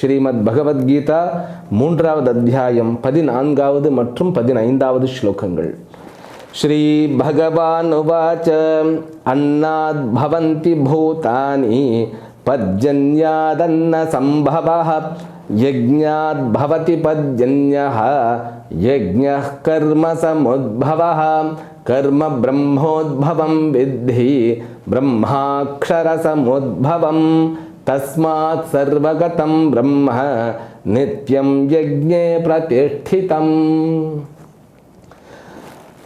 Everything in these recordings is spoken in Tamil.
ஸ்ரீமத் பகவத்கீதா மூன்றாவது அத்தியாயம் பதினான்காவது மற்றும் பதினைந்தாவது ஸ்லோகங்கள். ஸ்ரீ பகவான் உவாச்ச அன்னாத் பவந்தி பூதானி பஜ்ஜன்யாதன்ன சம்பவ யஜ்ஞாத் பவதி பஜ்ஜன்யः யஜ்ஞः கர்ம சமுদ্ভவः கர்ம பிரம்மோத்பவம் வித்தி பிரம்மாட்சர தஸ்மாத் சர்வகதம் பிரம்ம நித்யம் யஜ்ஞே பிரதிஷ்டிதம்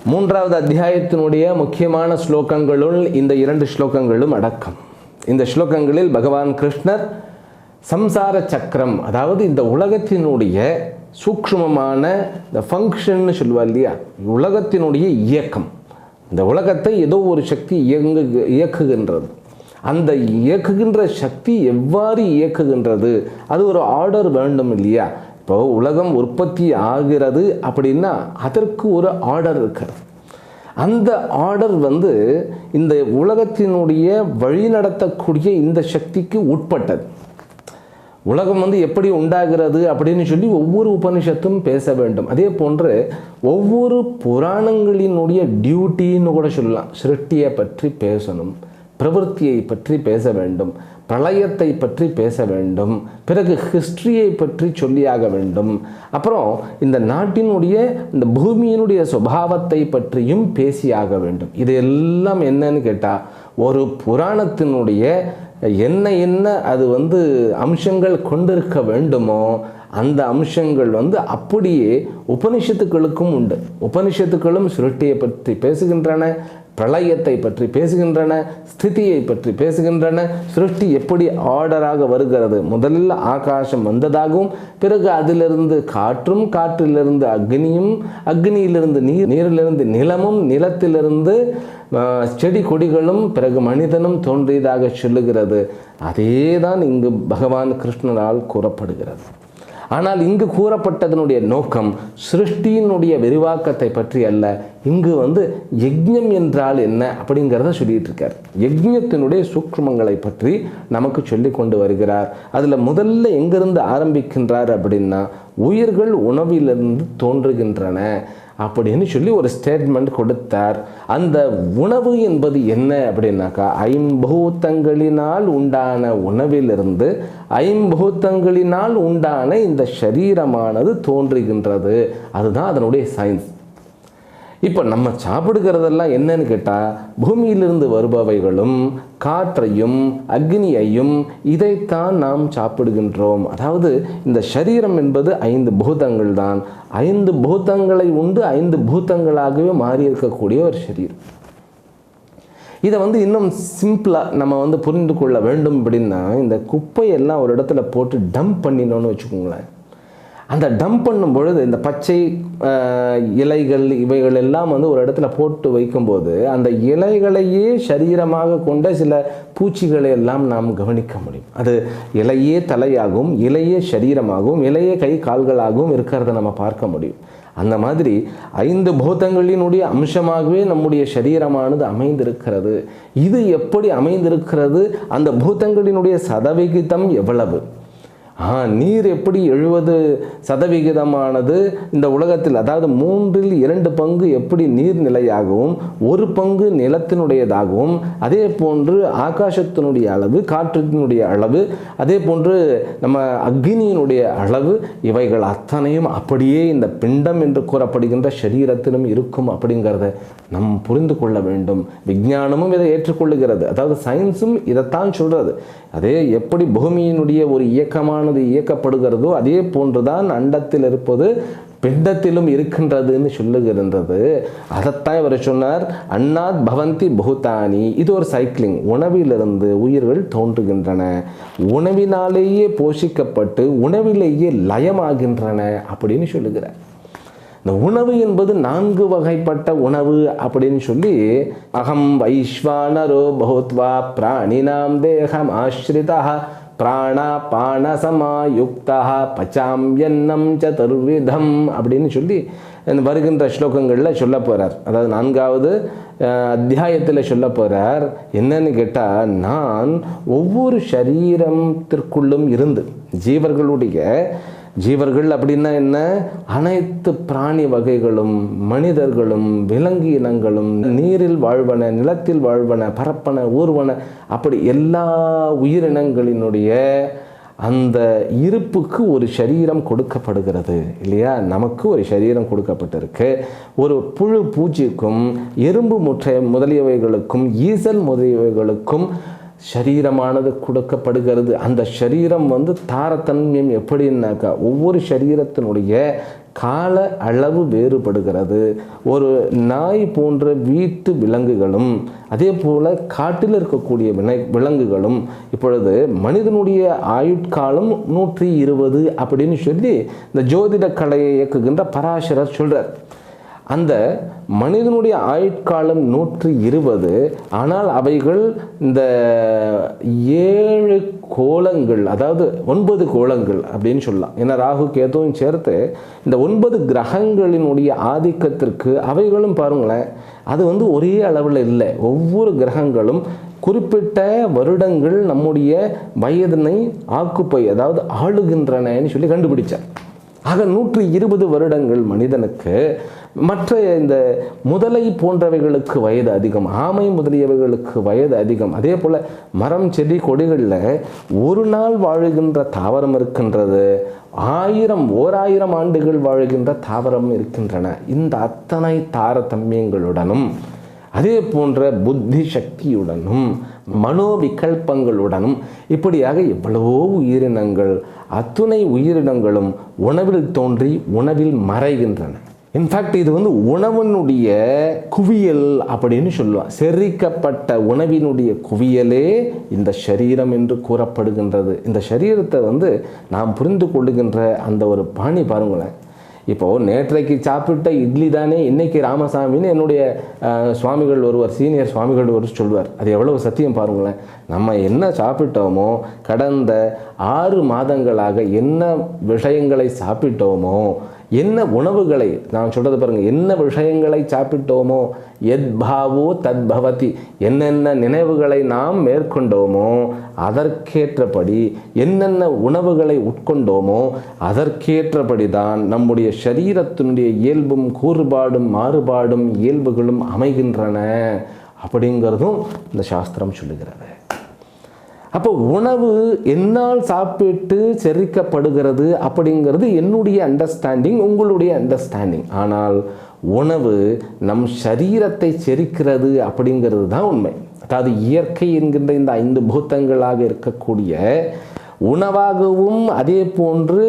மூன்றாவது அத்தியாயத்தினுடைய முக்கியமான ஸ்லோகங்களுள் இந்த இரண்டு ஸ்லோகங்களும் அடக்கம். இந்த ஸ்லோகங்களில் பகவான் கிருஷ்ணர் சம்சார சக்கரம் அதாவது இந்த உலகத்தினுடைய சூக்ஷ்மமான இந்த ஃபங்க்ஷன்னு சொல்லுவா இல்லையா? உலகத்தினுடைய இயக்கம். இந்த உலகத்தை ஏதோ ஒரு சக்தி இயங்கு இயக்குகின்றது. அந்த இயக்குகின்ற சக்தி எவ்வாறு இயக்குகின்றது? அது ஒரு ஆர்டர் வேண்டும் இல்லையா? இப்போ உலகம் உற்பத்தி ஆகிறது அப்படின்னா அதற்கு ஒரு ஆர்டர் இருக்கிறது. அந்த ஆர்டர் வந்து இந்த உலகத்தினுடைய வழிநடத்தக்கூடிய இந்த சக்திக்கு உட்பட்டது. உலகம் வந்து எப்படி உண்டாகிறது அப்படின்னு சொல்லி ஒவ்வொரு உபனிஷத்தும் பேச வேண்டும். அதே போன்று ஒவ்வொரு புராணங்களினுடைய டியூட்டின்னு கூட சொல்லலாம். சிருஷ்டியை பற்றி பேசணும். பிரவருத்தியை பற்றி பேச வேண்டும் பிரளயத்தை பற்றி பேச வேண்டும் பிறகு ஹிஸ்ட்ரியை பற்றி சொல்லியாக வேண்டும். அப்புறம் இந்த நாட்டினுடைய இந்த பூமியினுடைய சுபாவத்தை பற்றியும் பேசியாக வேண்டும். இது எல்லாம் என்னன்னு கேட்டால் ஒரு புராணத்தினுடைய என்ன என்ன அது வந்து அம்சங்கள் கொண்டிருக்க வேண்டுமோ அந்த அம்சங்கள் வந்து அப்படியே உபனிஷத்துக்களுக்கும் உண்டு. உபனிஷத்துக்களும் சுருட்டியை பற்றி பேசுகின்றன பிரளயத்தை பற்றி பேசுகின்றன ஸ்திதியை பற்றி பேசுகின்றன சிருஷ்டி எப்படி ஆர்டராக வருகிறது. முதலில் ஆகாசம் வந்ததாகவும் பிறகு அதிலிருந்து காற்றும் காற்றிலிருந்து அக்னியும் அக்னியிலிருந்து நீர் நீரிலிருந்து நிலமும் நிலத்திலிருந்து செடி கொடிகளும் பிறகு மனிதனும் தோன்றியதாக சொல்லுகிறது. அதே தான் இங்கு பகவான் கிருஷ்ணரால் கூறப்படுகிறது. ஆனால் இங்கு கூறப்பட்டதனுடைய நோக்கம் சிருஷ்டியினுடைய விரிவாக்கத்தை பற்றி அல்ல. இங்கு வந்து யஜ்யம் என்றால் என்ன அப்படிங்கிறத சொல்லிட்டு இருக்கார் யஜ்யத்தினுடைய சூக்மங்களை பற்றி நமக்கு சொல்லி கொண்டு வருகிறார். அதில் முதல்ல எங்கிருந்து ஆரம்பிக்கின்றார் அப்படின்னா உயிர்கள் உணவிலிருந்து தோன்றுகின்றன. அப்படின்னு சொல்லி ஒரு ஸ்டேட்மெண்ட் கொடுத்தார். அந்த உணவு என்பது என்ன அப்படின்னாக்கா ஐம்பூத்தங்களினால் உண்டான உணவிலிருந்து ஐம்பூத்தங்களினால் உண்டான இந்த சரீரமானது தோன்றுகின்றது. அதுதான் அதனுடைய சயின்ஸ் இப்போ நம்ம சாப்பிடுகிறதெல்லாம் என்னன்னு கேட்டால் பூமியிலிருந்து வருபவைகளும் காற்றையும் அக்னியையும் இதைத்தான் நாம் சாப்பிடுகின்றோம். அதாவது இந்த சரீரம் என்பது ஐந்து பூதங்கள் தான். ஐந்து பூதங்களை உண்டு ஐந்து பூதங்களாகவே மாறி இருக்கக்கூடிய ஒரு சரீரம். இதை வந்து இன்னும் சிம்பிளாக நம்ம வந்து புரிந்து கொள்ள வேண்டும் அப்படின்னா இந்த குப்பையெல்லாம் ஒரு இடத்துல போட்டு டம்ப் பண்ணினோன்னு வச்சுக்கோங்களேன். அந்த டம்ப் பண்ணும் பொழுது இந்த பச்சை இலைகள் இவைகள் எல்லாம் வந்து ஒரு இடத்துல போட்டு வைக்கும்போது அந்த இலைகளையே சரீரமாக கொண்ட சில பூச்சிகளை எல்லாம் நாம் கவனிக்க முடியும். அது இலையே தலையாகவும் இலையே சரீரமாகவும் இலையே கை கால்களாகவும் இருக்கிறத நம்ம பார்க்க முடியும். அந்த மாதிரி ஐந்து பூதங்களினுடைய அம்சமாகவே நம்முடைய சரீரமானது அமைந்திருக்கிறது. இது எப்படி அமைந்திருக்கிறது? அந்த பூதங்களினுடைய சதவிகிதம் எவ்வளவு? நீர் எப்படி எழுபது சதவிகிதமானது இந்த உலகத்தில் அதாவது மூன்றில் இரண்டு பங்கு எப்படி நீர்நிலையாகவும் ஒரு பங்கு நிலத்தினுடையதாகவும் அதே போன்று ஆகாசத்தினுடைய அளவு காற்றினுடைய அளவு அதே போன்று நம்ம அக்னியினுடைய அளவு இவைகள் அத்தனையும் அப்படியே இந்த பிண்டம் என்று கூறப்படுகின்ற சரீரத்திலும் இருக்கும் அப்படிங்கிறத நம் புரிந்து கொள்ள வேண்டும். விஞ்ஞானமும் இதை ஏற்றுக்கொள்ளுகிறது. அதாவது சயின்ஸும் இதைத்தான் சொல்கிறது அதே எப்படி பூமியினுடைய ஒரு இயக்கமான இயக்கமானது இயக்கப்படுகிறதோ அதே போன்றுதான் அண்டத்தில் இருப்பது பிண்டத்திலும் இருக்கின்றதுன்னு சொல்லுகின்றது. அதைத்தான் இவர் சொன்னார் அண்ணாத் பவந்தி பகுதானி. இது ஒரு சைக்கிளிங். உணவிலிருந்து உயிர்கள் தோன்றுகின்றன. உணவினாலேயே போஷிக்கப்பட்டு உணவிலேயே லயமாகின்றன அப்படின்னு சொல்லுகிறார். இந்த உணவு என்பது நான்கு வகைப்பட்ட உணவு அப்படின்னு சொல்லி அகம் வைஸ்வானரோ பௌத்வா பிராணினாம் தேகம் ஆஸ்ரிதா பிராணாபானசமாயுக்தா பான சமாயுக்தா பச்சாம்யன்னம் சதுர்விதம் அப்படின்னு சொல்லி இந்த வருகின்ற ஸ்லோகங்களில் சொல்ல போகிறார் அதாவது நான்காவது அத்தியாயத்தில் சொல்ல போகிறார் என்னன்னு கேட்டால் நான் ஒவ்வொரு சரீரத்திற்குள்ளும் இருந்து ஜீவர்களுடைய ஜீவர்கள் அப்படின்னா என்ன? அனைத்து பிராணி வகைகளும் மனிதர்களும் விலங்கு இனங்களும் நீரில் வாழ்வன நிலத்தில் வாழ்வன பரப்பன ஊர்வன அப்படி எல்லா உயிரினங்களினுடைய அந்த இருப்புக்கு ஒரு சரீரம் கொடுக்கப்படுகிறது இல்லையா? நமக்கு ஒரு சரீரம் கொடுக்கப்பட்டிருக்கு. ஒரு புழு பூச்சிக்கும் எறும்பு முற்றை முதலியவைகளுக்கும் ஈசல் முதலியவைகளுக்கும் சரீரமானது கொடுக்கப்படுகிறது. அந்த சரீரம் வந்து தாரதன்யம் எப்படின்னாக்கா ஒவ்வொரு சரீரத்தினுடைய கால அளவு வேறுபடுகிறது. ஒரு நாய் போன்ற வீட்டு விலங்குகளும் அதே போல் காட்டில் இருக்கக்கூடிய வினை விலங்குகளும் இப்பொழுது மனிதனுடைய ஆயுட்காலம் நூற்றி இருபது அப்படின்னு சொல்லி இந்த ஜோதிட கலையை இயக்குகின்ற பராசரர் சொல்கிறார் அந்த மனிதனுடைய ஆயுட்காலம் நூற்றி இருபது. ஆனால் அவைகள் இந்த ஏழு கோலங்கள் அதாவது ஒன்பது கோலங்கள் அப்படின்னு சொல்லலாம். ஏன்னா ராகு கேதுவும் சேர்த்து இந்த ஒன்பது கிரகங்களினுடைய ஆதிக்கத்திற்கு அவைகளும் பாருங்களேன் அது வந்து ஒரே அளவில் இல்லை. ஒவ்வொரு கிரகங்களும் குறிப்பிட்ட வருடங்கள் நம்முடைய வயதினை ஆக்குப்பை அதாவது ஆளுகின்றனன்னு சொல்லி கண்டுபிடிச்சார். ஆக நூற்றி இருபது வருடங்கள் மனிதனுக்கு மற்ற இந்த முதலை போன்றவைகளுக்கு வயது அதிகம் ஆமை முதலியவைகளுக்கு வயது அதிகம். அதே போல் மரம் செடி கொடிகளில் ஒரு நாள் வாழுகின்ற தாவரம் இருக்கின்றது ஆயிரம் ஓராயிரம் ஆண்டுகள் வாழுகின்ற தாவரம் இருக்கின்றன. இந்த அத்தனை தாரதமியங்களுடனும் அதே போன்ற புத்தி சக்தியுடனும் மனோவிகல்பங்களுடனும் இப்படியாக எவ்வளவோ உயிரினங்கள் அத்துணை உயிரினங்களும் உணவில் தோன்றி உணவில் மறைகின்றன. இன்ஃபேக்ட் இது வந்து உணவினுடைய குவியல் அப்படின்னு சொல்லுவான் செரிக்கப்பட்ட உணவினுடைய குவியலே இந்த சரீரம் என்று கூறப்படுகின்றது. இந்த சரீரத்தை வந்து நாம் புரிந்து கொள்ளுகின்ற அந்த ஒரு பாணி பாருங்களேன். இப்போது நேற்றைக்கு சாப்பிட்ட இட்லி தானே இன்னைக்கு ராமசாமின்னு என்னுடைய சுவாமிகள் ஒருவர் சீனியர் சுவாமிகள் ஒருவர் சொல்வார். அது எவ்வளவு சத்தியம் பாருங்களேன். நம்ம என்ன சாப்பிட்டோமோ கடந்த ஆறு மாதங்களாக என்ன விஷயங்களை சாப்பிட்டோமோ என்ன உணவுகளை நான் சொல்கிறது பாருங்கள் என்ன விஷயங்களை சாப்பிட்டோமோ எத் பாவோ தத் பவதி என்னென்ன நினைவுகளை நாம் மேற்கொண்டோமோ அதற்கேற்றபடி என்னென்ன உணவுகளை உட்கொண்டோமோ அதற்கேற்றபடி தான் நம்முடைய சரீரத்தினுடைய இயல்பும் கூறுபாடும் மாறுபாடும் இயல்புகளும் அமைகின்றன. அப்படிங்கிறதும் இந்த சாஸ்திரம் சொல்லுகிறது. அப்போ உணவு என்னால் சாப்பிட்டு செரிக்கப்படுகிறது அப்படிங்கிறது என்னுடைய அண்டர்ஸ்டாண்டிங் உங்களுடைய அண்டர்ஸ்டாண்டிங் ஆனால் உணவு நம் சரீரத்தை செரிக்கிறது அப்படிங்கிறது தான் உண்மை. அதாவது இயற்கை என்கின்ற இந்த ஐந்து பூத்தங்களாக இருக்கக்கூடிய உணவாகவும் அதே போன்று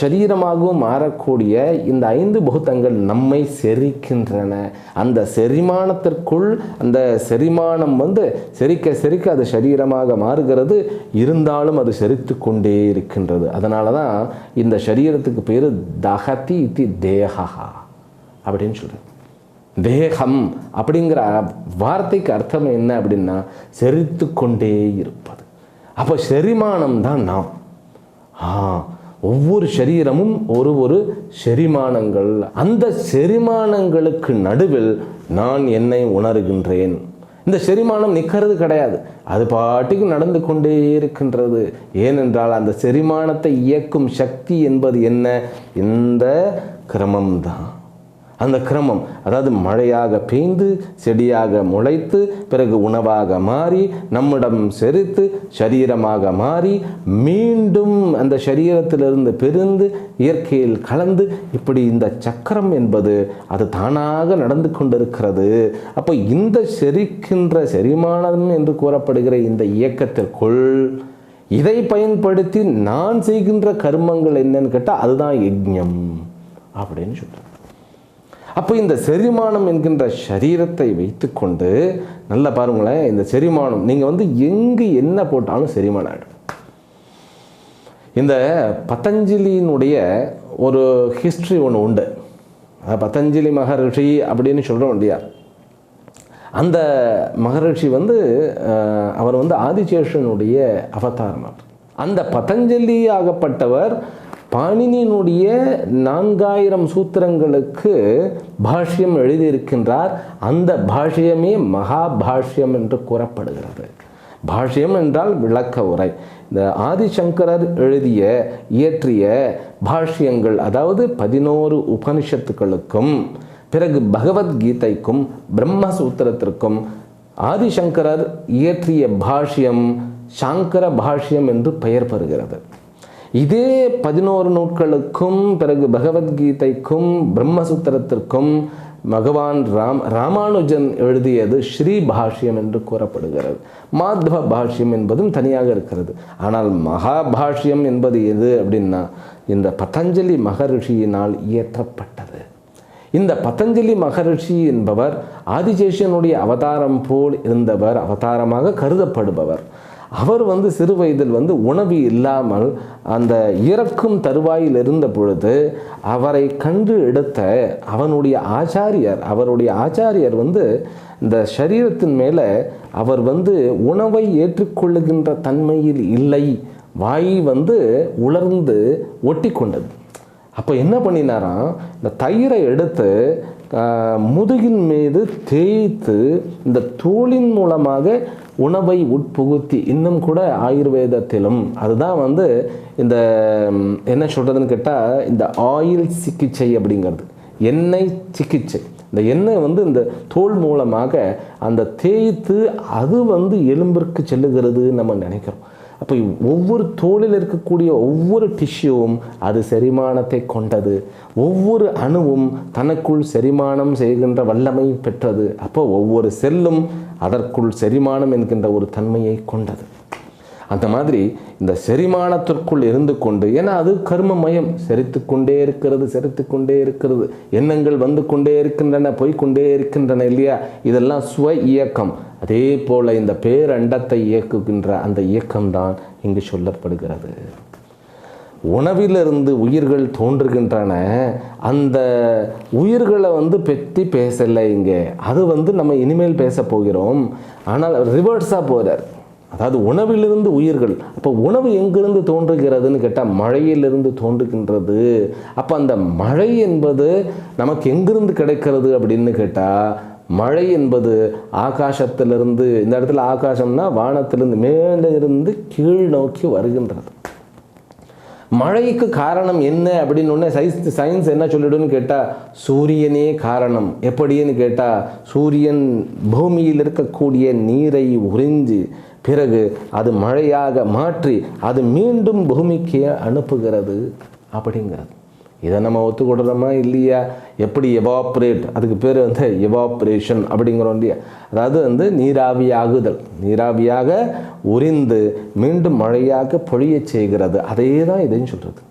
சரீரமாகவும் மாறக்கூடிய இந்த ஐந்து பகுத்தங்கள் நம்மை செரிக்கின்றன. அந்த செரிமானத்திற்குள் அந்த செரிமானம் வந்து செரிக்க செரிக்க அது சரீரமாக மாறுகிறது. இருந்தாலும் அது செரித்து கொண்டே இருக்கின்றது. அதனால தான் இந்த சரீரத்துக்கு பேர் தகதி இத்தி தேகா அப்படின்னு சொல்கிறது தேகம் அப்படிங்கிற வார்த்தைக்கு அர்த்தம் என்ன அப்படின்னா செரித்து கொண்டே இருப்பது. அப்போ செரிமானம் தான் நாம். ஆ ஒவ்வொரு சரீரமும் ஒரு ஒரு செரிமானங்கள். அந்த செரிமானங்களுக்கு நடுவில் நான் என்னை உணர்கின்றேன். இந்த செரிமானம் நிற்கிறது கிடையாது. அது பாட்டுக்கு நடந்து கொண்டே இருக்கின்றது. ஏனென்றால் அந்த செரிமானத்தை இயக்கும் சக்தி என்பது என்ன? இந்த கிரமம்தான். அந்த கிரமம் அதாவது மழையாக பெய்ந்து செடியாக முளைத்து பிறகு உணவாக மாறி நம்மிடம் செரித்து சரீரமாக மாறி மீண்டும் அந்த சரீரத்திலிருந்து பிரிந்து இயற்கையில் கலந்து இப்படி இந்த சக்கரம் என்பது அது தானாக நடந்து கொண்டிருக்கிறது. அப்போ இந்த செரிக்கின்ற செரிமானம் என்று கூறப்படுகிற இந்த இயக்கத்திற்குள் இதை பயன்படுத்தி நான் செய்கின்ற கர்மங்கள் என்னன்னு கேட்டால் அதுதான் யஜ்யம் அப்படின்னு சொல்கிறேன் அப்போ இந்த செரிமானம் என்கின்ற சரீரத்தை வைத்துக்கொண்டு நல்லா பாருங்களேன் இந்த செரிமானம் நீங்கள் வந்து எங்கு என்ன போட்டாலும் செரிமானம் ஆகிடும் இந்த பதஞ்சலியினுடைய ஒரு ஹிஸ்ட்ரி ஒன்று உண்டு. பதஞ்சலி மகரிஷி அப்படின்னு சொல்கிறோம் இல்லையா? அந்த மகரிஷி வந்து அஹ், அவர் வந்து ஆதிசேஷனுடைய அவதாரம். அவர் அந்த பதஞ்சலி ஆகப்பட்டவர் பாணினியினுடைய நான்காயிரம் சூத்திரங்களுக்கு பாஷ்யம் எழுதியிருக்கின்றார். அந்த பாஷ்யமே மகாபாஷ்யம் என்று கூறப்படுகிறது. பாஷ்யம் என்றால் விளக்க உரை. இந்த ஆதிசங்கரர் எழுதிய இயற்றிய பாஷ்யங்கள் அதாவது பதினோரு உபனிஷத்துக்களுக்கும் பிறகு பகவத்கீதைக்கும் பிரம்மசூத்திரத்திற்கும் ஆதிசங்கரர் இயற்றிய பாஷ்யம் சாங்கர பாஷ்யம் என்று பெயர் பெறுகிறது. இதே பதினோரு நூட்களுக்கும் பிறகு பகவத்கீதைக்கும் பிரம்மசூத்திரத்திற்கும் பகவான் ராம் ராமானுஜன் எழுதியது ஸ்ரீ பாஷ்யம் என்று கூறப்படுகிறது. மாத்வ பாஷ்யம் என்பதும் தனியாக இருக்கிறது. ஆனால் மகாபாஷ்யம் என்பது எது அப்படின்னா இந்த பதஞ்சலி மகரிஷியினால் இயற்றப்பட்டது. இந்த பதஞ்சலி மகரிஷி என்பவர் ஆதிசேஷனுடைய அவதாரம் போல் இருந்தவர் அவதாரமாக கருதப்படுபவர். அவர் வந்து சிறு வயதில் வந்து உணவு இல்லாமல் அந்த இறக்கும் தருவாயில் இருந்த பொழுது அவரை கண்டு எடுத்த அவனுடைய ஆச்சாரியர் அவருடைய ஆச்சாரியர் வந்து இந்த சரீரத்தின் மேலே அவர் வந்து உணவை ஏற்றுக்கொள்ளுகின்ற தன்மையில் இல்லை. வாய் வந்து உலர்ந்து ஒட்டி கொண்டது அப்போ என்ன பண்ணினாராம்? இந்த தயிரை எடுத்து முதுகின் மீது தேய்த்து இந்த தோளின் மூலமாக உணவை உட்புகுத்தி இன்னும் கூட ஆயுர்வேதத்திலும். அதுதான் வந்து இந்த என்ன சொல்கிறதுன்னு கேட்டால் இந்த ஆயில் சிகிச்சை அப்படிங்கிறது. எண்ணெய் சிகிச்சை. இந்த எண்ணெய் வந்து இந்த தோல் மூலமாக அந்த தேய்த்து அது வந்து எலும்பிற்கு செல்லுகிறது நம்ம நினைக்கிறோம். அப்போ ஒவ்வொரு தோலில் இருக்கக்கூடிய ஒவ்வொரு டிஷ்யூவும் அது செரிமானத்தை கொண்டது. ஒவ்வொரு அணுவும் தனக்குள் செரிமானம் செய்கின்ற வல்லமை பெற்றது. அப்போ ஒவ்வொரு செல்லும் அதற்குள் செரிமானம் என்கின்ற ஒரு தன்மையை கொண்டது. அந்த மாதிரி இந்த செரிமானத்திற்குள் இருந்து கொண்டு ஏன்னா அது கர்மமயம் செரித்து கொண்டே இருக்கிறது செரித்து கொண்டே இருக்கிறது. எண்ணங்கள் வந்து கொண்டே இருக்கின்றன போய்க்கொண்டே இருக்கின்றன இல்லையா? இதெல்லாம் சுவ இயக்கம். அதே போல் இந்த பேரண்டத்தை இயக்குகின்ற அந்த இயக்கம்தான் இங்கு சொல்லப்படுகிறது. உணவிலிருந்து உயிர்கள் தோன்றுகின்றன. அந்த உயிர்களை வந்து பற்றி பேசலை இங்கே. அது வந்து நம்ம இனிமேல் பேச போகிறோம். ஆனால் ரிவர்ஸாக போகிறார் அதாவது உணவிலிருந்து உயிர்கள். அப்போ உணவு எங்கிருந்து தோன்றுகிறதுன்னு கேட்டால் மழையிலிருந்து தோன்றுகின்றது. அப்போ அந்த மழை என்பது நமக்கு எங்கிருந்து கிடைக்கிறது அப்படின்னு கேட்டால் மழை என்பது ஆகாசத்திலிருந்து இந்த இடத்துல ஆகாசம்னா வானத்திலிருந்து மேலே இருந்து கீழ் நோக்கி வருகின்றது. மழைக்கு காரணம் என்ன அப்படின்னு ஒன்று சயின்ஸ் சயின்ஸ் என்ன சொல்லிடுன்னு கேட்டால் சூரியனே காரணம். எப்படின்னு கேட்டால் சூரியன் பூமியில் இருக்கக்கூடிய நீரை உறிஞ்சு பிறகு அது மழையாக மாற்றி அது மீண்டும் பூமிக்கு அனுப்புகிறது அப்படிங்கிறது. இதை நம்ம ஒத்துக்கொடுறோமா இல்லையா? எப்படி எவாப்ரேட் அதுக்கு பேர் வந்து எவாப்ரேஷன் அப்படிங்கிறோம் இல்லையா? அதாவது வந்து நீராவியாகுதல் நீராவியாக உறிந்து மீண்டும் மழையாக பொழியச் செய்கிறது. அதே தான் இதையும் சொல்கிறது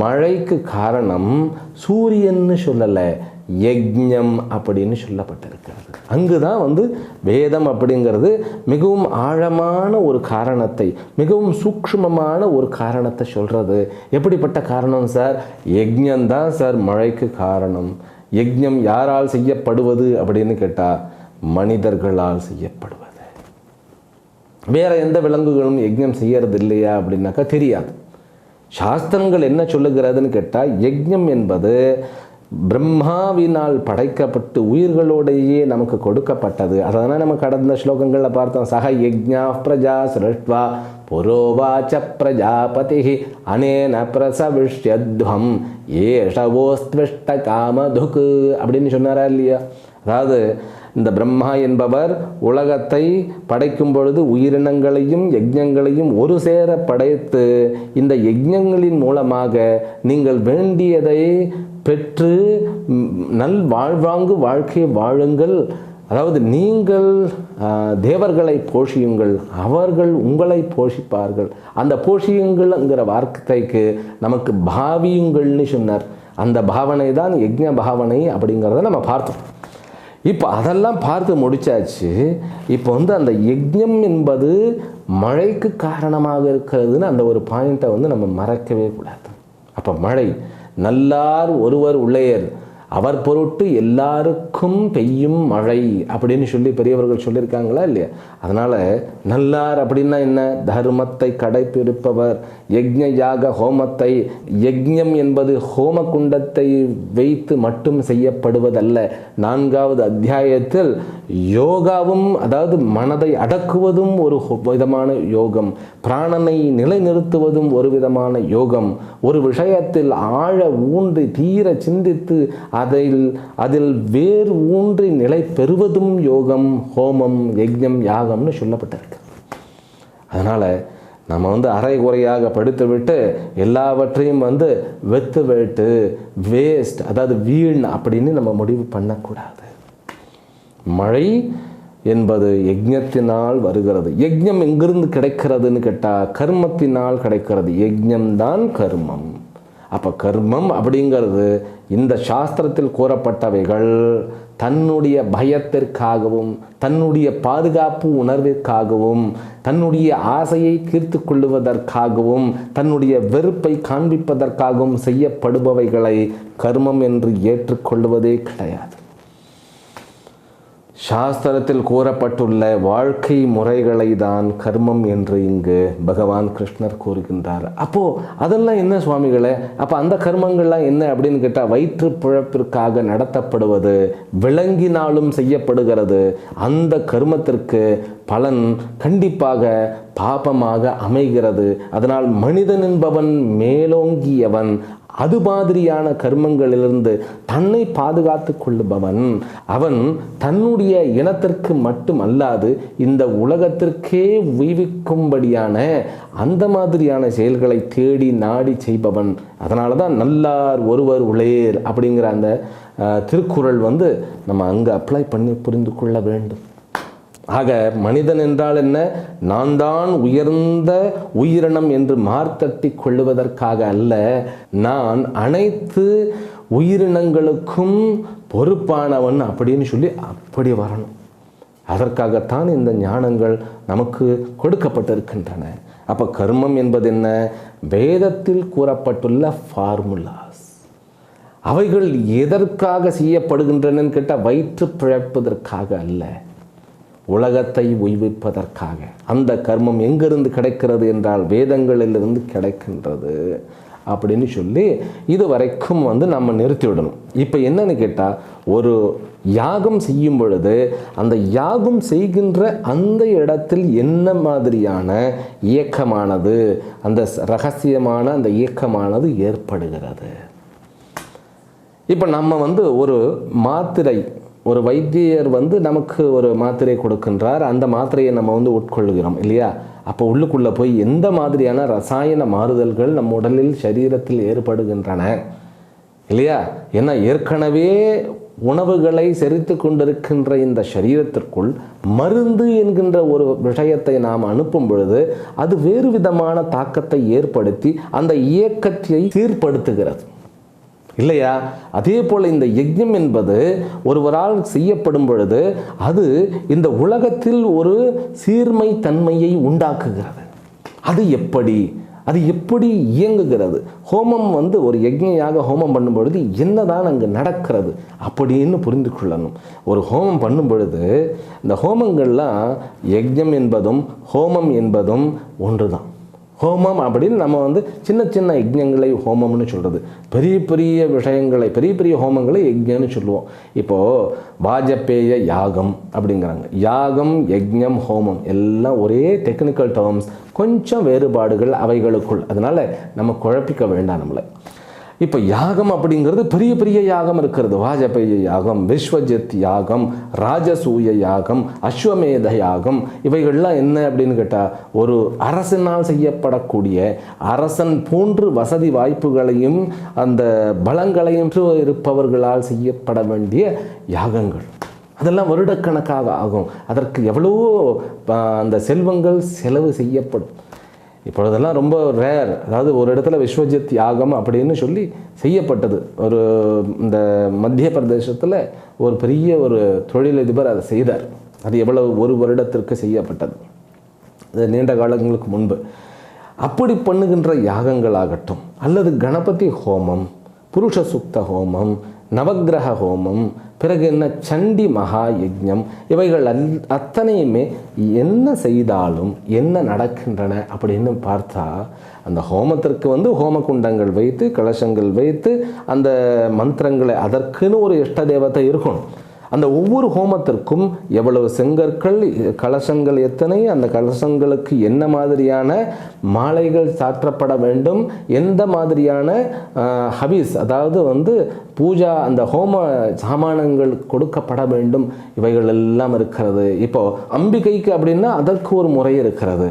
மழைக்கு காரணம் சூரியன்னு சொல்லலை. யஜ்ஞம் அப்படின்னு சொல்லப்பட்டிருக்கிறது. அங்கு தான் வந்து வேதம் அப்படிங்கிறது மிகவும் ஆழமான ஒரு காரணத்தை மிகவும் சூக்ஷ்மமான ஒரு காரணத்தை சொல்கிறது எப்படிப்பட்ட காரணம் சார்? யஜ்ஞம் தான் சார் மழைக்கு காரணம். யஜ்ஞம் யாரால் செய்யப்படுவது அப்படின்னு கேட்டால் மனிதர்களால் செய்யப்படுவது. வேற எந்த விலங்குகளும் யஜ்ஞம் செய்யறது இல்லையா அப்படின்னாக்கா தெரியாது. சாஸ்திரங்கள் என்ன சொல்லுகிறதுன்னு கேட்டால் யஜ்ஞம் என்பது பிரம்மாவினால் படைக்கப்பட்டு உயிர்களோடையே நமக்கு கொடுக்கப்பட்டது. அதனால் நம்ம கடந்த ஸ்லோகங்களில் பார்த்தோம். சக யஜ்ஞா பிரஜா சிருஷ்டுவா புரோவாச்ச பிரஜாபதி அனேன பிரசவிஷ்யத்வம் ஏஷவோஸ்திருஷ்ட காமதுக்கு அப்படின்னு சொன்னாரா இல்லையா? அதாவது இந்த பிரம்மா என்பவர் உலகத்தை படைக்கும் பொழுது உயிரினங்களையும் யஜ்ஞங்களையும் ஒரு சேர படைத்து இந்த யஜ்ஞங்களின் மூலமாக நீங்கள் வேண்டியதை பெற்று நல் வாழ்வாங்கு வாழ்க்கை வாழுங்கள். அதாவது நீங்கள் தேவர்களை போஷியுங்கள். அவர்கள் உங்களை போஷிப்பார்கள். அந்த போஷியுங்கள்ங்கிற வார்த்தைக்கு நமக்கு பாவியுங்கள்னு சொன்னார். அந்த பாவனை தான் யஜ்ஞ பாவனை அப்படிங்கிறத நம்ம பார்த்தோம். இப்போ அதெல்லாம் பார்த்து முடிச்சாச்சு. இப்போ வந்து அந்த யஜ்ஞம் என்பது மழைக்கு காரணமாக இருக்கிறதுன்னு அந்த ஒரு பாயிண்ட்டை வந்து நம்ம மறக்கவே கூடாது. அப்போ மழை நல்லார் ஒருவர் உள்ளையர் அவர் பொருட்டு எல்லாருக்கும் பெய்யும் மழை அப்படின்னு சொல்லி பெரியவர்கள் சொல்லியிருக்காங்களா இல்லையா? அதனால் நல்லார் அப்படின்னா என்ன? தர்மத்தை கடைப்பிடிப்பவர். யக்ஞ யாக ஹோமத்தை யக்ஞம் என்பது ஹோம குண்டத்தை வைத்து மட்டும் செய்யப்படுவதல்ல. நான்காவது அத்தியாயத்தில் யோகாவும் அதாவது மனதை அடக்குவதும் ஒரு விதமான யோகம். பிராணனை நிலைநிறுத்துவதும் ஒரு விதமான யோகம். ஒரு விஷயத்தில் ஆழ ஊன்றி தீர சிந்தித்து அதில் அதில் வேர் ஊன்றி நிலை பெறுவதும் யோகம் ஹோமம் யஜ்யம் யாகம்னு சொல்லப்பட்டிருக்கு. அதனால் நம்ம வந்து அரை குறையாக படுத்து விட்டு எல்லாவற்றையும் வந்து வெத்து வெட்டு வேஸ்ட் அதாவது வீண் அப்படின்னு நம்ம முடிவு பண்ணக்கூடாது. மழை என்பது யஜ்ஞத்தினால் வருகிறது. யஜ்ஞம் எங்கிருந்து கிடைக்கிறதுன்னு கேட்டால் கர்மத்தினால் கிடைக்கிறது. யஜ்ஞம்தான் கர்மம். அப்போ கர்மம் அப்படிங்கிறது இந்த சாஸ்திரத்தில் கூறப்பட்டவைகள் தன்னுடைய பயத்திற்காகவும் தன்னுடைய பாதுகாப்பு உணர்விற்காகவும் தன்னுடைய ஆசையை தீர்த்து கொள்ளுவதற்காகவும் தன்னுடைய வெறுப்பை காண்பிப்பதற்காகவும் செய்யப்படுபவைகளை கர்மம் என்று ஏற்றுக்கொள்வதே கிடையாது. சாஸ்திரத்தில் கூறப்பட்டுள்ள வாழ்க்கை முறைகளை தான் கர்மம் என்று இங்கு பகவான் கிருஷ்ணர் கூறுகின்றார். அப்போ அதெல்லாம் என்ன சுவாமிகளே? அப்போ அந்த கர்மங்கள்லாம் என்ன அப்படின்னு கேட்டால் வயிற்று பிழப்பிற்காக நடத்தப்படுவது விளங்கினாலும் செய்யப்படுகிறது. அந்த கர்மத்திற்கு பலன் கண்டிப்பாக பாபமாக அமைகிறது. அதனால் மனிதன் என்பவன் மேலோங்கியவன் அது மாதிரியான கர்மங்களிலிருந்து தன்னை பாதுகாத்து கொள்ளுபவன் அவன் தன்னுடைய இனத்திற்கு மட்டும் அல்லாது இந்த உலகத்திற்கே உய்விக்கும்படியான அந்த மாதிரியான செயல்களை தேடி நாடி செய்பவன். அதனால தான் நல்லார் ஒருவர் உளேர் அப்படிங்கிற அந்த திருக்குறள் வந்து நம்ம அங்கே அப்ளை பண்ணி புரிந்து கொள்ள வேண்டும். ஆக மனிதன் என்றால் என்ன? நான் தான் உயர்ந்த உயிரினம் என்று மார்த்தட்டி கொள்ளுவதற்காக அல்ல. நான் அனைத்து உயிரினங்களுக்கும் பொறுப்பானவன் அப்படின்னு சொல்லி அப்படி வரணும். அதற்காகத்தான் இந்த ஞானங்கள் நமக்கு கொடுக்கப்பட்டிருக்கின்றன. அப்போ கர்மம் என்பது என்ன? வேதத்தில் கூறப்பட்டுள்ள ஃபார்முலாஸ். அவைகள் எதற்காக செய்யப்படுகின்றனன்னு கேட்டால் வயிற்று பிழைப்பதற்காக அல்ல. உலகத்தை உய்விப்பதற்காக. அந்த கர்மம் எங்கிருந்து கிடைக்கிறது என்றால் வேதங்களிலிருந்து கிடைக்கின்றது அப்படின்னு சொல்லி இது வரைக்கும் வந்து நம்ம நிறுத்திவிடணும் இப்போ என்னன்னு கேட்டால் ஒரு யாகம் செய்யும் பொழுது அந்த யாகம் செய்கின்ற அந்த இடத்தில் என்ன மாதிரியான இயக்கமானது அந்த ரகசியமான அந்த இயக்கமானது ஏற்படுகிறது? இப்போ நம்ம வந்து ஒரு மாத்திரை ஒரு வைத்தியர் வந்து நமக்கு ஒரு மாத்திரை கொடுக்கின்றார். அந்த மாத்திரையை நம்ம வந்து உட்கொள்கிறோம் இல்லையா? அப்போ உள்ளுக்குள்ளே போய் எந்த மாதிரியான ரசாயன மாறுதல்கள் நம்ம உடலில் சரீரத்தில் ஏற்படுகின்றன இல்லையா? ஏன்னா ஏற்கனவே உணவுகளை செரித்து கொண்டிருக்கின்ற இந்த சரீரத்திற்குள் மருந்து என்கின்ற ஒரு விஷயத்தை நாம் அனுப்பும் பொழுது அது வேறு விதமான தாக்கத்தை ஏற்படுத்தி அந்த இயக்கத்தை சீர்படுத்துகிறது. இல்லையா? அதே போல் இந்த யஜ்யம் என்பது ஒருவரால் செய்யப்படும் பொழுது அது இந்த உலகத்தில் ஒரு சீர்மை தன்மையை உண்டாக்குகிறது. அது எப்படி? அது எப்படி இயங்குகிறது? ஹோமம் வந்து ஒரு யஜ்ஞயாக ஹோமம் பண்ணும் பொழுது என்னதான் அங்கு நடக்கிறது அப்படின்னு புரிந்து கொள்ளணும். ஒரு ஹோமம் பண்ணும் பொழுது இந்த ஹோமங்கள்லாம் யஜ்யம் என்பதும் ஹோமம் என்பதும் ஒன்று தான் ஹோமம் அப்படின்னு நம்ம வந்து சின்ன சின்ன யஜ்யங்களை ஹோமம்னு சொல்கிறது பெரிய பெரிய விஷயங்களை பெரிய பெரிய ஹோமங்களை யஜ்யம்னு சொல்லுவோம். இப்போது வாஜப்பேய யாகம் அப்படிங்கிறாங்க. யாகம் யஜ்யம் ஹோமம் எல்லாம் ஒரே டெக்னிக்கல் டேர்ம்ஸ் கொஞ்சம் வேறுபாடுகள் அவைகளுக்குள். அதனால் நம்ம குழப்பிக்க வேண்டாம் நம்மளை. இப்போ யாகம் அப்படிங்கிறது பெரிய பெரிய யாகம் இருக்கிறது. வாஜபேய யாகம் விஸ்வஜித் யாகம் ராஜசூய யாகம் அஸ்வமேத யாகம் இவைகள்லாம் என்ன அப்படின்னு கேட்டால் ஒரு அரசனால் செய்யப்படக்கூடிய அரசன் போன்று வசதி வாய்ப்புகளையும் அந்த பலங்களையும் இருப்பவர்களால் செய்யப்பட வேண்டிய யாகங்கள். அதெல்லாம் வருடக்கணக்காக ஆகும். அதற்கு எவ்வளவோ அந்த செல்வங்கள் செலவு செய்யப்படும். இப்பொழுதெல்லாம் ரொம்ப ரேர் அதாவது ஒரு இடத்துல விஸ்வஜித் யாகம் அப்படின்னு சொல்லி செய்யப்பட்டது. ஒரு இந்த மத்திய பிரதேசத்தில் ஒரு பெரிய ஒரு தொழிலதிபர் அதை செய்தார். அது எவ்வளவு ஒரு வருடத்திற்கு செய்யப்பட்டது. அது நீண்ட காலங்களுக்கு முன்பு. அப்படி பண்ணுகின்ற யாகங்களாகட்டும் அல்லது கணபதி ஹோமம் புருஷ சுக்த ஹோமம் நவக்கிரக ஹோமம் பிறகு என்ன சண்டி மகா யஜ்யம் இவைகள் அல் அத்தனையுமே என்ன செய்தாலும் என்ன நடக்கின்றன அப்படின்னு பார்த்தா அந்த ஹோமத்திற்கு வந்து ஹோம குண்டங்கள் வைத்து கலசங்கள் வைத்து அந்த மந்திரங்களை அதற்குன்னு ஒரு இஷ்ட தேவத்தை இருக்கணும். அந்த ஒவ்வொரு ஹோமத்திற்கும் எவ்வளவு செங்கற்கள் கலசங்கள் எத்தனை அந்த கலசங்களுக்கு என்ன மாதிரியான மாலைகள் சாற்றப்பட வேண்டும் எந்த மாதிரியான ஹபீஸ் ஹவிஸ் அதாவது வந்து பூஜா அந்த ஹோம சாமானங்கள் கொடுக்கப்பட வேண்டும். இவைகள் எல்லாம் இருக்கிறது. இப்போது அம்பிகைக்கு அப்படின்னா அதற்கு ஒரு முறை இருக்கிறது.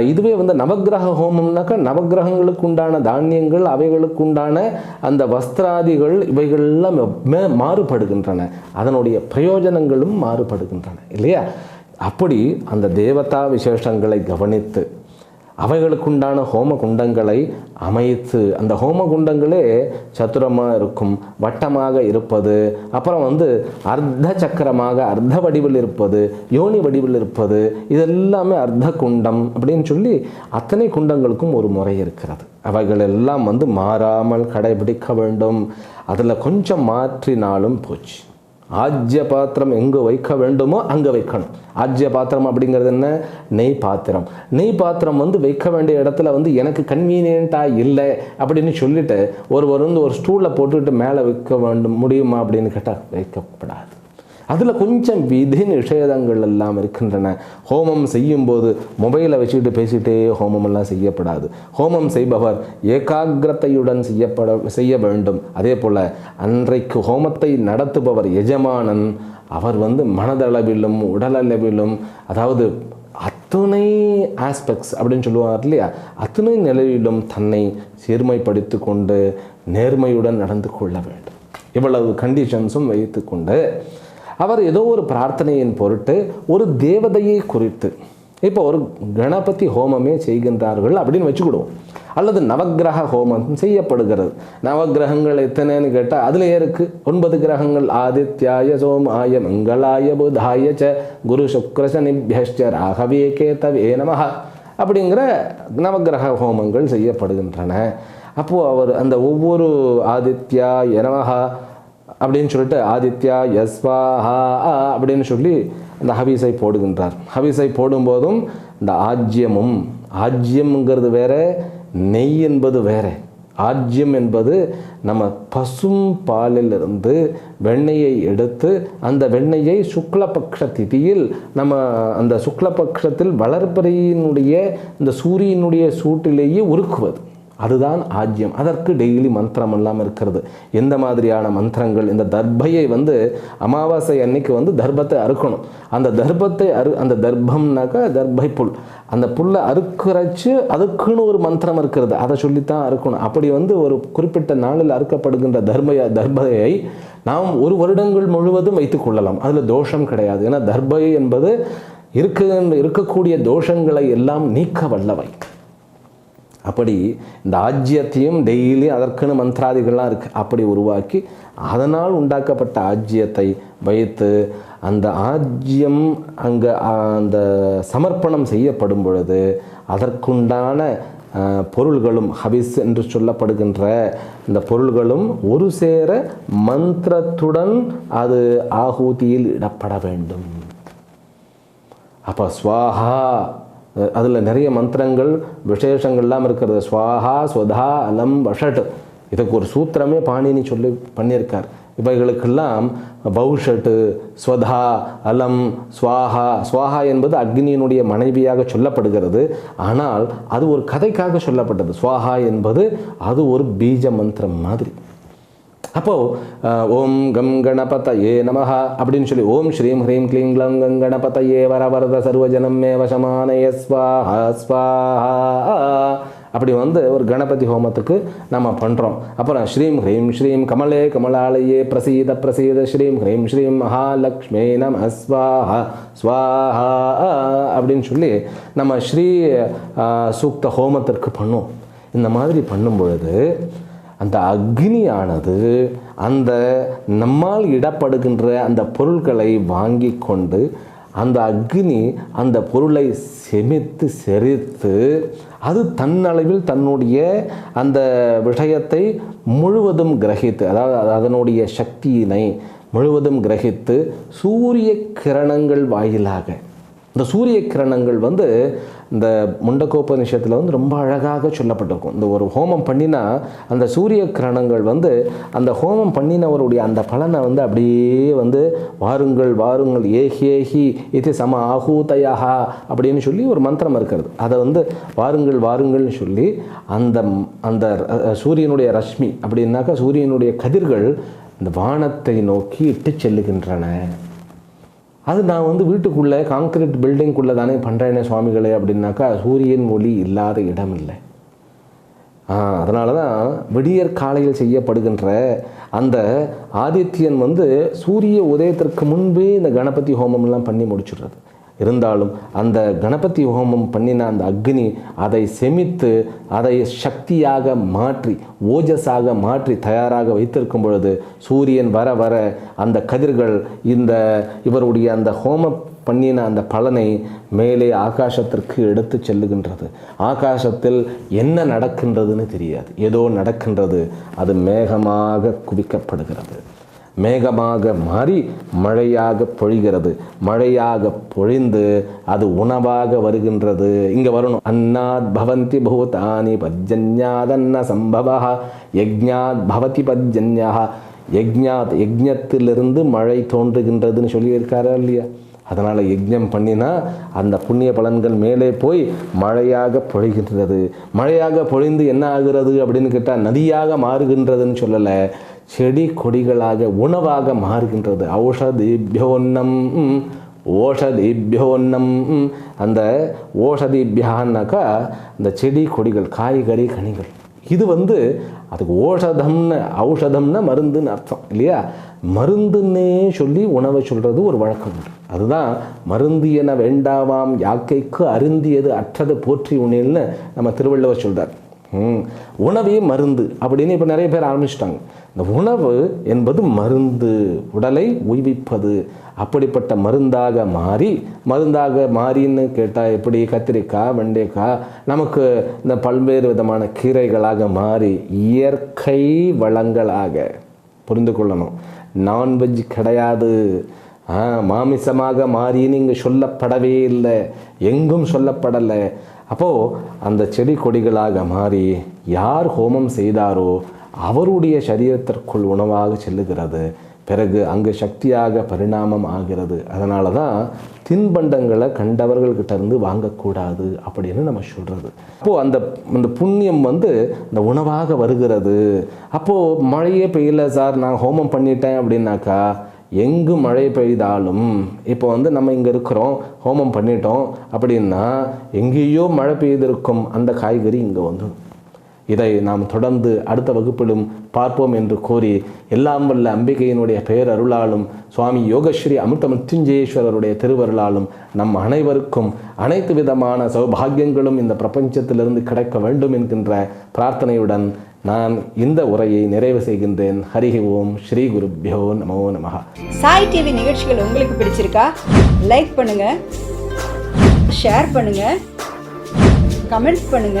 இதுவே வந்து நவக்கிரக ஹோமம்னாக்கா நவக்கிரகங்களுக்கு உண்டான தானியங்கள் அவைகளுக்கு உண்டான அந்த வஸ்திராதிகள் இவைகள் எல்லாம் மே- மாறுபடுகின்றன. அதனுடைய பிரயோஜனங்களும் மாறுபடுகின்றன. இல்லையா? அப்படி அந்த தேவதா விசேஷங்களை கவனித்து அவைகளுக்குண்டான ஹோம குண்டங்களை அமைத்து அந்த ஹோம குண்டங்களே சதுரமாக இருக்கும் வட்டமாக இருப்பது அப்புறம் வந்து அர்த்த சக்கரமாக அர்த்த வடிவில் இருப்பது யோனி வடிவில் இருப்பது இதெல்லாமே அர்த்த குண்டம் அப்படின்னு சொல்லி அத்தனை குண்டங்களுக்கும் ஒரு முறை இருக்கிறது. அவைகள் எல்லாம் வந்து மாறாமல் கடைபிடிக்க வேண்டும். அதில் கொஞ்சம் மாற்றினாலும் போச்சு. ஆஜ்ய பாத்திரம் எங்கே வைக்க வேண்டுமோ அங்கே வைக்கணும். ஆஜ்ய பாத்திரம் அப்படிங்கிறது என்ன? நெய் பாத்திரம் நெய் பாத்திரம் வந்து வைக்க வேண்டிய இடத்துல வந்து எனக்கு கன்வீனியண்ட்டாக இல்லை அப்படின்னு சொல்லிட்டு ஒருவர் வந்து ஒரு ஸ்டூலில் போட்டுக்கிட்டு மேலே வைக்க வேண்டும் முடியுமா அப்படின்னு கேட்டால் வைக்கப்படாது. அதில் கொஞ்சம் விதி நிஷேதங்கள் எல்லாம் இருக்கின்றன. ஹோமம் செய்யும்போது மொபைலை வச்சுக்கிட்டு பேசிட்டே ஹோமம் எல்லாம் செய்யப்படாது. ஹோமம் செய்பவர் ஏகாகிரத்தையுடன் செய்யப்பட செய்ய வேண்டும். அதே போல் அன்றைக்கு ஹோமத்தை நடத்துபவர் எஜமானன் அவர் வந்து மனதளவிலும் உடலளவிலும் அதாவது அத்துணை ஆஸ்பெக்ட்ஸ் அப்படின்னு சொல்லுவார் இல்லையா? அத்துணை நிலையிலும் தன்னை சீர்மைப்படுத்தி கொண்டு நேர்மையுடன் நடந்து கொள்ள வேண்டும். இவ்வளவு கண்டிஷன்ஸும் வைத்துக்கொண்டு அவர் ஏதோ ஒரு பிரார்த்தனையின் பொருட்டு ஒரு தேவதையை குறித்து இப்போ ஒரு கணபதி ஹோமமே செய்கின்றார்கள் அப்படின்னு வச்சுக்கிடுவோம். அல்லது நவக்கிரக ஹோமம் செய்யப்படுகிறது. நவக்கிரகங்கள் எத்தனைன்னு கேட்டால் அதிலே இருக்கு. ஒன்பது கிரகங்கள் ஆதித்யாய சோமாய மங்களாய புதாய ச குரு சுக்ரசனிபியஷ்ட ராகவே கேதவே நம அப்படிங்கிற நவக்கிரக ஹோமங்கள் செய்யப்படுகின்றன. அப்போது அவர் அந்த ஒவ்வொரு ஆதித்யா எனமஹா அப்படின்னு சொல்லிட்டு ஆதித்யா யஸ்வாஹா அப்படின்னு சொல்லி அந்த ஹவிஸை போடுகின்றார். ஹவீஸை போடும்போதும் இந்த ஆஜ்யமும் ஆஜ்யம்ங்கிறது வேற நெய் என்பது வேற. ஆஜ்யம் என்பது நம்ம பசும் பாலிலிருந்து வெண்ணெயை எடுத்து அந்த வெண்ணெயை சுக்லபக்ஷ திதியில் நம்ம அந்த சுக்லபக்ஷத்தில் வளர்ப்பறையினுடைய இந்த சூரியனுடைய சூட்டிலேயே உருக்குவது. அதுதான் ஆஜ்யம். அதற்கு டெய்லி மந்திரம் எல்லாம் இருக்கிறது. எந்த மாதிரியான மந்திரங்கள்? இந்த தர்பையை வந்து அமாவாசை அன்னைக்கு வந்து தர்பத்தை அறுக்கணும். அந்த தர்பத்தை அறு அந்த தர்பம்னாக்கா தர்பை புல். அந்த புல்லை அறுக்கிறச்சு அதுக்குன்னு ஒரு மந்திரம் இருக்கிறது. அதை சொல்லித்தான் அறுக்கணும். அப்படி வந்து ஒரு குறிப்பிட்ட நாளில் அறுக்கப்படுகின்ற தர்பய தர்பையை நாம் ஒரு வருடங்கள் முழுவதும் வைத்துக் கொள்ளலாம். அதில் தோஷம் கிடையாது. ஏன்னா தர்பை என்பது இருக்க இருக்கக்கூடிய தோஷங்களை எல்லாம் நீக்க வல்லவை. அப்படி இந்த ஆஜ்யத்தையும் டெய்லி அதற்குன்னு மந்திராதிகள்லாம் இருக்குது அப்படி உருவாக்கி அதனால் உண்டாக்கப்பட்ட ஆஜ்யத்தை வைத்து அந்த ஆஜ்யம் அங்கே அந்த சமர்ப்பணம் செய்யப்படும் பொழுது அதற்குண்டான பொருள்களும் ஹபிஸ் என்று சொல்லப்படுகின்ற இந்த பொருள்களும் ஒரு சேர மந்திரத்துடன் அது ஆகூதியில் இடப்பட வேண்டும். அப்போ ஸ்வாஹா அதில் நிறைய மந்திரங்கள் விசேஷங்கள்லாம் இருக்கிறது. ஸ்வாஹா ஸ்வதா அலம் வஷட். இதுக்கு ஒரு சூத்திரமே பாணினி சொல்லி பண்ணியிருக்கார். இவைகளுக்கெல்லாம் பௌஷட்டு ஸ்வதா அலம் ஸ்வாஹா. ஸ்வாஹா என்பது அக்னியினுடைய மனைவியாக சொல்லப்படுகிறது. ஆனால் அது ஒரு கதைக்காக சொல்லப்பட்டது. ஸ்வாஹா என்பது அது ஒரு பீஜ மந்திரம் மாதிரி. அப்போ ஓம் கம் கணபதயே நமஹ அப்படின்னு சொல்லி ஓம் ஸ்ரீம் ஹ்ரீம் க்ளீம் க்ளம் கம் ஏ வரவரத சர்வஜனம் மே வசமானய ஸ்வாஹா ஸ்வாஹா. அப்படி வந்து ஒரு கணபதி ஹோமத்துக்கு நம்ம பண்ணுறோம் அப்புறம் ஸ்ரீம் ஹ்ரீம் ஸ்ரீம் கமலே கமலாலயே பிரசீத பிரசீத ஸ்ரீம் ஹ்ரீம் ஸ்ரீம் மகாலக்ஷ்மி நம ஸ்வாஹா ஸ்வாஹா அப்படின்னு சொல்லி நம்ம ஸ்ரீ சூக்த ஹோமத்திற்கு பண்ணுவோம். இந்த மாதிரி பண்ணும் பொழுது அந்த அக்னியானது அந்த நம்மால் இடப்படுகின்ற அந்த பொருட்களை வாங்கி கொண்டு அந்த அக்னி அந்த பொருளை செமித்து செரித்து அது தன்னளவில் தன்னுடைய அந்த விஷயத்தை முழுவதும் கிரகித்து அதாவது அதனுடைய சக்தியினை முழுவதும் கிரகித்து சூரிய கிரணங்கள் வாயிலாக இந்த சூரிய கிரணங்கள் வந்து இந்த முண்டகோபனிஷத்தில் வந்து ரொம்ப அழகாக சொல்லப்பட்டிருக்கும். இந்த ஒரு ஹோமம் பண்ணினா அந்த சூரிய கிரணங்கள் வந்து அந்த ஹோமம் பண்ணினவருடைய அந்த பலனை வந்து அப்படியே வந்து வாருங்கள் வாருங்கள் ஏஹேஹி இது சம ஆகூதையாகா அப்படின்னு சொல்லி ஒரு மந்திரம் இருக்கிறது. அதை வந்து வாருங்கள் வாருங்கள்னு சொல்லி அந்த அந்த சூரியனுடைய ரஷ்மி அப்படின்னாக்கா சூரியனுடைய கதிர்கள் இந்த வானத்தை நோக்கி இட்டு செல்லுகின்றன. அது நான் வந்து வீட்டுக்குள்ளே காங்கிரீட் பில்டிங்குள்ளே தானே பண்ணுறேனே சுவாமிகளே அப்படின்னாக்கா சூரியன் ஒளி இல்லாத இடம் இல்லை அதனால தான் விடியற் காலையில் செய்யப்படுகின்ற அந்த ஆதித்யன் வந்து சூரிய உதயத்திற்கு முன்பே இந்த கணபதி ஹோமம்லாம் பண்ணி முடிச்சுடுறது. இருந்தாலும் அந்த கணபதி ஹோமம் பண்ணின அந்த அக்னி அதை செமித்து அதை சக்தியாக மாற்றி ஓஜஸாக மாற்றி தயாராக வைத்திருக்கும் பொழுது சூரியன் வர வர அந்த கதிர்கள் இந்த இவருடைய அந்த ஹோம பண்ணின அந்த பலனை மேலே ஆகாசத்திற்கு எடுத்து செல்லுகின்றது. ஆகாசத்தில் என்ன நடக்கின்றதுன்னு தெரியாது. ஏதோ நடக்கின்றது. அது மேகமாக குவிக்கப்படுகிறது. மேகமாக மாறி மழையாக பொழிகிறது. மழையாக பொழிந்து அது உணவாக வருகின்றது. இங்கே வரணும். அன்னாத் பவந்தி பூதானி பஜ்ஜன்யாதன்ன சம்பவா யஜ்ஞாத் பவதி பஜ்ஜன்யா யஜ்ஞாத் யஜ்ஞத்திலிருந்து மழை தோன்றுகின்றதுன்னு சொல்லியிருக்காரா இல்லையா? அதனால் யஜ்ஞம் பண்ணினா அந்த புண்ணிய பலன்கள் மேலே போய் மழையாக பொழிகின்றது. மழையாக பொழிந்து என்ன ஆகிறது அப்படின்னு கேட்டால் நதியாக மாறுகின்றதுன்னு சொல்லலை. செடி கொடிகளாக உணவாக மாறுகின்றது. ஔஷதிபியோன்னம் ஓஷதிபியோன்னம் அந்த ஓஷதிபியான்னாக்கா அந்த செடி கொடிகள் காய்கறி கனிகள். இது வந்து அதுக்கு ஓஷதம்னு ஔஷதம்னா மருந்துன்னு அர்த்தம் இல்லையா? மருந்துன்னே சொல்லி உணவை சொல்கிறது ஒரு வழக்கம் உண்டு. அதுதான் மருந்து என வேண்டாவாம் யாக்கைக்கு அருந்தியது அற்றது போற்றி உணில்னு நம்ம திருவள்ளுவர் சொல்கிறார் ம் உணவே மருந்து அப்படின்னு இப்போ நிறைய பேர் ஆரம்பிச்சிட்டாங்க. இந்த உணவு என்பது மருந்து உடலை உய்விப்பது. அப்படிப்பட்ட மருந்தாக மாறி மருந்தாக மாறின்னு கேட்டால் எப்படி? கத்திரிக்காய் வெண்டைக்காய் நமக்கு இந்த பல்வேறு விதமான கீரைகளாக மாறி இயற்கை வளங்களாக புரிந்து கொள்ளணும். நான்வெஜ் கிடையாது. ஆ, மாமிசமாக மாறின்னு இங்கே சொல்லப்படவே இல்லை. எங்கும் சொல்லப்படலை. அப்போது அந்த செடி கொடிகளாக மாறி யார் ஹோமம் செய்தாரோ அவருடைய சரீரத்திற்குள் உணவாக செல்லுகிறது. பிறகு அங்கு சக்தியாக பரிணாமம் ஆகிறது. அதனால தான் தின்பண்டங்களை கண்டவர்கள்கிட்ட இருந்து வாங்கக்கூடாது அப்படின்னு நம்ம சொல்கிறது அப்போது அந்த அந்த புண்ணியம் வந்து இந்த உணவாக வருகிறது. அப்போது மழையே பெய்யல சார் நான் ஹோமம் பண்ணிட்டேன் அப்படின்னாக்கா எங்கு மழை பெய்தாலும் இப்போ வந்து நம்ம இங்கே இருக்கிறோம் ஹோமம் பண்ணிட்டோம் அப்படின்னா எங்கேயோ மழை பெய்திருக்கும் அந்த காய்கறி இங்கே வந்துடும். இதை நாம் தொடர்ந்து அடுத்த வகுப்பிலும் பார்ப்போம் என்று கூறி எல்லாம் வல்ல அம்பிகையினுடைய பெயர் அருளாலும் சுவாமி யோகஸ்ரீ அமிர்த மிருத்யுஞ்சயேஸ்வரருடைய திருவருளாலும் நம் அனைவருக்கும் அனைத்து விதமான சௌபாகியங்களும் இந்த பிரபஞ்சத்திலிருந்து கிடைக்க வேண்டும் என்கின்ற பிரார்த்தனையுடன் நான் இந்த உரையை நிறைவு செய்கின்றேன். ஹரிஹி ஓம் ஸ்ரீ குருப்யோ நமோ நமஹ. சாய் டிவி நிகழ்ச்சிகள் உங்களுக்கு பிடிச்சிருக்கா? லைக் பண்ணுங்க ஷேர் பண்ணுங்க கமெண்ட் பண்ணுங்க.